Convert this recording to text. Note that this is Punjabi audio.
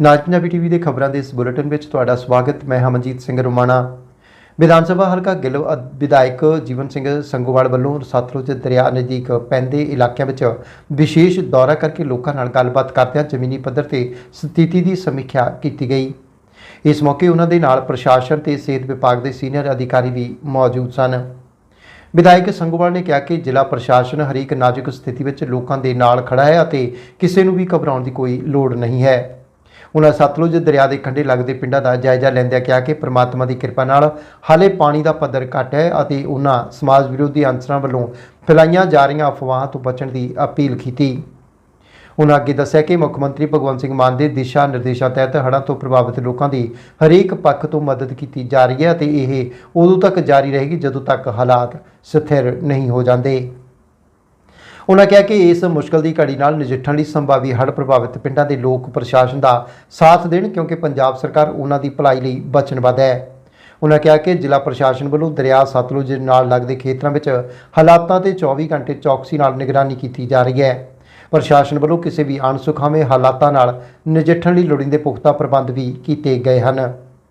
ਨਾਜ ਪੰਜਾਬੀ ਟੀਵੀ ਦੇ ਖਬਰਾਂ ਦੇ ਇਸ ਬੁਲੇਟਿਨ ਵਿੱਚ ਤੁਹਾਡਾ ਸਵਾਗਤ, ਮੈਂ ਹਮਨਜੀਤ ਸਿੰਘ ਰੁਮਾਣਾ। ਵਿਧਾਨ ਸਭਾ ਹਲਕਾ ਗਿੱਲ ਅ- ਵਿਧਾਇਕ ਜੀਵਨ ਸਿੰਘ ਸੰਗੋਵਾਲ ਵੱਲੋਂ ਸਤਲੁਜ ਦਰਿਆ ਨਜ਼ਦੀਕ ਪੈਂਦੇ ਇਲਾਕਿਆਂ ਵਿੱਚ ਵਿਸ਼ੇਸ਼ ਦੌਰਾ ਕਰਕੇ ਲੋਕਾਂ ਨਾਲ ਗੱਲਬਾਤ ਕਰਦਿਆਂ ਜ਼ਮੀਨੀ ਪੱਧਰ ਤੇ ਸਥਿਤੀ ਦੀ ਸਮੀਖਿਆ ਕੀਤੀ ਗਈ। ਇਸ ਮੌਕੇ ਉਹਨਾਂ ਦੇ ਨਾਲ ਪ੍ਰਸ਼ਾਸਨ ਤੇ ਸਿਹਤ ਵਿਭਾਗ ਦੇ ਸੀਨੀਅਰ ਅਧਿਕਾਰੀ ਵੀ ਮੌਜੂਦ ਸਨ। ਵਿਧਾਇਕ ਸੰਗੋਵਾਲ ਨੇ ਕਿਹਾ ਕਿ ਜ਼ਿਲ੍ਹਾ ਪ੍ਰਸ਼ਾਸਨ ਹਰੇਕ ਨਾਜ਼ੁਕ ਸਥਿਤੀ ਵਿੱਚ ਲੋਕਾਂ ਦੇ ਨਾਲ ਖੜਾ ਹੈ ਅਤੇ ਕਿਸੇ ਨੂੰ ਵੀ ਘਬਰਾਉਣ ਦੀ ਕੋਈ ਲੋੜ ਨਹੀਂ ਹੈ। ਉਹਨਾਂ ਸਤਲੁਜ ਦਰਿਆ ਦੇ ਕੰਢੇ ਲੱਗਦੇ ਪਿੰਡਾਂ ਦਾ ਜਾਇਜ਼ਾ ਲੈਂਦਿਆਂ ਕਿਹਾ ਕਿ ਪ੍ਰਮਾਤਮਾ ਦੀ ਕਿਰਪਾ ਨਾਲ ਹਾਲੇ ਪਾਣੀ ਦਾ ਪੱਧਰ ਘੱਟ ਹੈ ਅਤੇ ਉਹਨਾਂ ਸਮਾਜ ਵਿਰੋਧੀ ਅੰਸਰਾਂ ਵੱਲੋਂ ਫੈਲਾਈਆਂ ਜਾ ਰਹੀਆਂ ਅਫਵਾਹਾਂ ਤੋਂ ਬਚਣ ਦੀ ਅਪੀਲ ਕੀਤੀ। ਉਹਨਾਂ ਅੱਗੇ ਦੱਸਿਆ ਕਿ ਮੁੱਖ ਮੰਤਰੀ ਭਗਵੰਤ ਸਿੰਘ ਮਾਨ ਦੇ ਦਿਸ਼ਾ ਨਿਰਦੇਸ਼ਾਂ ਤਹਿਤ ਹੜ੍ਹਾਂ ਤੋਂ ਪ੍ਰਭਾਵਿਤ ਲੋਕਾਂ ਦੀ ਹਰੇਕ ਪੱਖ ਤੋਂ ਮਦਦ ਕੀਤੀ ਜਾ ਰਹੀ ਹੈ ਅਤੇ ਇਹ ਉਦੋਂ ਤੱਕ ਜਾਰੀ ਰਹੇਗੀ ਜਦੋਂ ਤੱਕ ਹਾਲਾਤ ਸਥਿਰ ਨਹੀਂ ਹੋ ਜਾਂਦੇ। ਉਹਨਾਂ ਕਿਹਾ ਕਿ ਇਸ ਮੁਸ਼ਕਲ ਦੀ ਘੜੀ ਨਾਲ ਨਜਿੱਠਣ ਲਈ ਸੰਭਾਵੀ ਹੜ੍ਹ ਪ੍ਰਭਾਵਿਤ ਪਿੰਡਾਂ ਦੇ ਲੋਕ ਪ੍ਰਸ਼ਾਸਨ ਦਾ ਸਾਥ ਦੇਣ ਕਿਉਂਕਿ ਪੰਜਾਬ ਸਰਕਾਰ ਉਹਨਾਂ ਦੀ ਭਲਾਈ ਲਈ ਵਚਨਬੱਧ ਹੈ। ਉਹਨਾਂ ਕਿਹਾ ਕਿ ਜ਼ਿਲ੍ਹਾ ਪ੍ਰਸ਼ਾਸਨ ਵੱਲੋਂ ਦਰਿਆ ਸਤਲੁਜ ਨਾਲ ਲੱਗਦੇ ਖੇਤਰਾਂ ਵਿੱਚ ਹਾਲਾਤਾਂ ਤੇ 24 ਘੰਟੇ ਚੌਕਸੀ ਨਾਲ ਨਿਗਰਾਨੀ ਕੀਤੀ ਜਾ ਰਹੀ ਹੈ। ਪ੍ਰਸ਼ਾਸਨ ਵੱਲੋਂ ਕਿਸੇ ਵੀ ਅਣਸੁਖਾਵੇਂ ਹਾਲਾਤਾਂ ਨਾਲ ਨਜਿੱਠਣ ਲਈ ਲੋੜੀਂਦੇ ਪੁਖਤਾ ਪ੍ਰਬੰਧ ਵੀ ਕੀਤੇ ਗਏ ਹਨ।